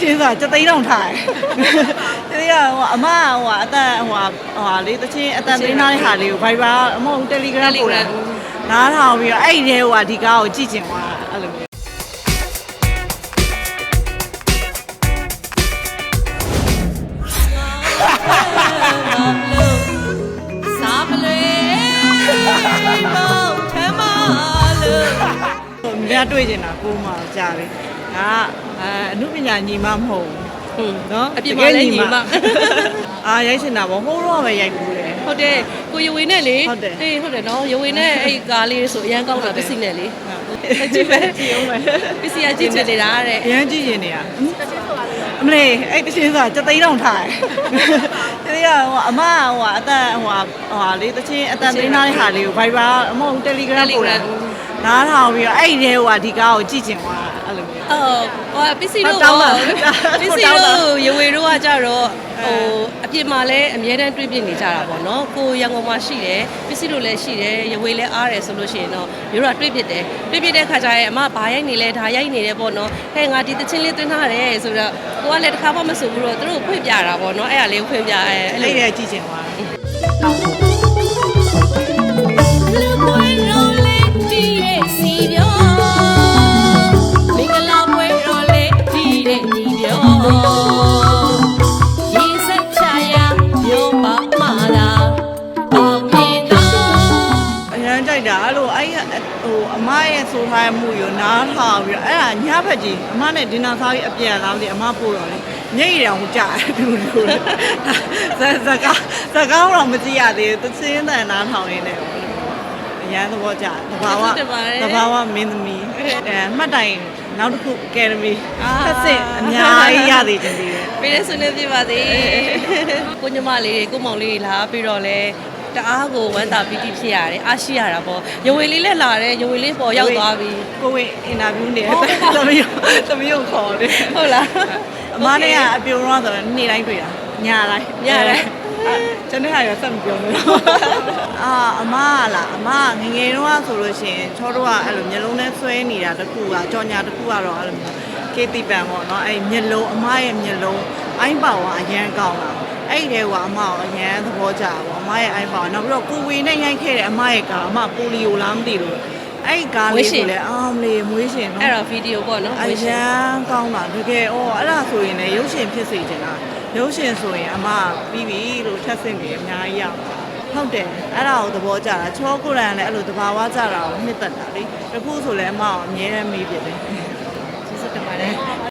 ဆိုတာစက်သိန်းတောင်ထားတယ်တကယ်ဟိုအမကဟိုအသက်ဟိုဟိုလေတချင်းအသက်သိန်းသားတဲ့ဟာလေးကို Viber အမဟုတ် Telegram ပို့တယ်နားထောင်ပြီးတော့အဲ့ဒီထဲဟိုဒီကားကိုကြည့်ကျင်သွားအဲ့လိုမျိုးစားမလွေမောင်ထမလို့ဟိုမြတ်တွေ့ကျင်တာကိုမှကြားတယ်ဒါက အဲအမှုပညာညီမမဟုတ်ဟုတ်ဘူးနော်အပြစ်မလဲညီမအာရိုက်ချင်တာပေါ့ဟိုးတော့ပဲရိုက်ဘူးလေဟုတ်တယ်ကိုရွေနဲ့လေဟုတ်တယ်အေးဟုတ်တယ်နော်ရွေနဲ့အဲ့ကားလေးဆိုအရန်ကောင်းတာပစ္စည်းနဲ့လေကြည့်ပဲကြည့်အောင်မယ်ပစ္စည်းကကြည့်ချင်နေတာတဲ့အရန်ကြည့်ရင်နေရအမလေးအဲ့တချင်းဆိုတာစက်သိန်းတောင်ထားတယ်တကယ်ဟိုအမကဟိုအသက်ဟိုဟိုလေတချင်းအသက်သိန်းသားတဲ့ဟာလေးကို Viber အမဟုတ် Telegram ပို့တယ် နားထောင်ပြီးတော့အဲ့ဒီထဲဟိုဒီကားကိုကြည့်ကျင်သွားအဲ့လိုမျိုး အော်ဟိုပစ္စည်းတို့တောင်းတာပစ္စည်းတောင်းတာတို့ရွေတို့ကကြတော့ဟိုအပြစ်မှာလည်းအမြဲတမ်းတွေးပြနေကြတာပေါ့နော်ကိုရန်ကုန်မှာရှိတယ်ပစ္စည်းတို့လည်းရှိတယ်ရွေလည်းအားတယ်ဆိုလို့ရှိရင်တော့ရွေတို့ကတွေးပြတယ်တွေးပြတဲ့ခါကျရင်အမဘာရိုက်နေလဲဒါရိုက်နေတယ်ပေါ့နော်ဟဲ့ငါဒီတချင်းလေးသွင်းထားတယ်ဆိုတော့ကိုကလည်းတစ်ခါမှမဆိုဘူးတော့သူတို့ဖွင့်ပြတာပေါ့နော်အဲ့ဒါလေးကိုဖွင့်ပြအဲအဲ့အဲ့လို ဒီထဲကြည့်ကျင်သွားတယ်လူ အဲ့လိုအဲ့ဟိုအမရဲ့ဆိုထားတဲ့မှုရောနားထောင်ပြီးတော့အဲ့ဒါညဖက်ကြီးအမနဲ့ဒင်နာစားပြီးအပြန်လာပြီးအမပို့တော့လေညိတ်တောင်ကြာတူတူဇဇကာဇကာတော့မကြည့်ရသေးဘူးသင်းတန်နားထောင်နေတယ်အရန်သဘောကျတဘာဝတဘာဝမင်းသမီးအဲမှတ်တိုင်နောက်တစ်ခုအကယ်ဒမီဆက်စစ်အများကြီးရသေးတယ်ဒီလေပေးတဲ့ဆွေးနွေးပြပါသေးကိုညမလေးတွေကိုမောင်လေးလာပြီးတော့လဲ တအားကိုဝမ်းသာပီတိဖြစ်ရတယ်အားရှိရတာပေါ့ရဝေလေးလည်းလာတယ်ရဝေလေးပေါ်ရောက်သွားပြီကိုဝင်အင်တာဗျူးနေသမီးသမီးကိုခေါ်တယ်ဟုတ်လားအမနဲ့ကအပြုံတော့ဆိုတော့နေ့တိုင်းတွေ့တာညတိုင်းညတိုင်းကျွန်တော်ကရဆက်မပြောဘူးအာအမကလားအမကငယ်ငယ်တော့ဆိုလို့ရှိရင်ချောတော့ကအဲ့လိုမျက်လုံးနဲ့ဆွဲနေတာတခုကကြော်ညာတခုကတော့အဲ့လိုမျိုးကေတီပန်ပေါ့နော်အဲ့မျက်လုံးအမရဲ့မျက်လုံးအိုင်းပါဝါအရန်ကောင်းတာ အဲ့ဒီတဲကအမကိုအရန်သဘောကျတာပေါ့အမရဲ့အိုင်းပါဝါနောက်ပြီးတော့ကိုဝေနဲ့ရိုက်ခဲ့တဲ့အမရဲ့ကာအမပိုလီယိုလားမသိလို့အဲ့ဒီကားလေးကိုလည်းအာမလေးမွေးရှင်နော်အဲ့တော့ဗီဒီယိုပေါ့နော်အရန်ကောင်းတာတကယ်ဩအဲ့ဒါဆိုရင်လည်းရုပ်ရှင်ဖြစ်စေချင်တာရုပ်ရှင်ဆိုရင်အမပြီးပြီလို့ထပ်ဆင့်ပြီးအများကြီးရောက်ဟုတ်တယ်အဲ့ဒါကိုသဘောကျတာချောကိုရန်လည်းအဲ့လိုတဘာဝကျတာကိုနှစ်သက်တာလေတခုဆိုလည်းအမကိုအမြဲတမ်းမေးပြတယ်ကျေးဇူးတင်ပါတယ်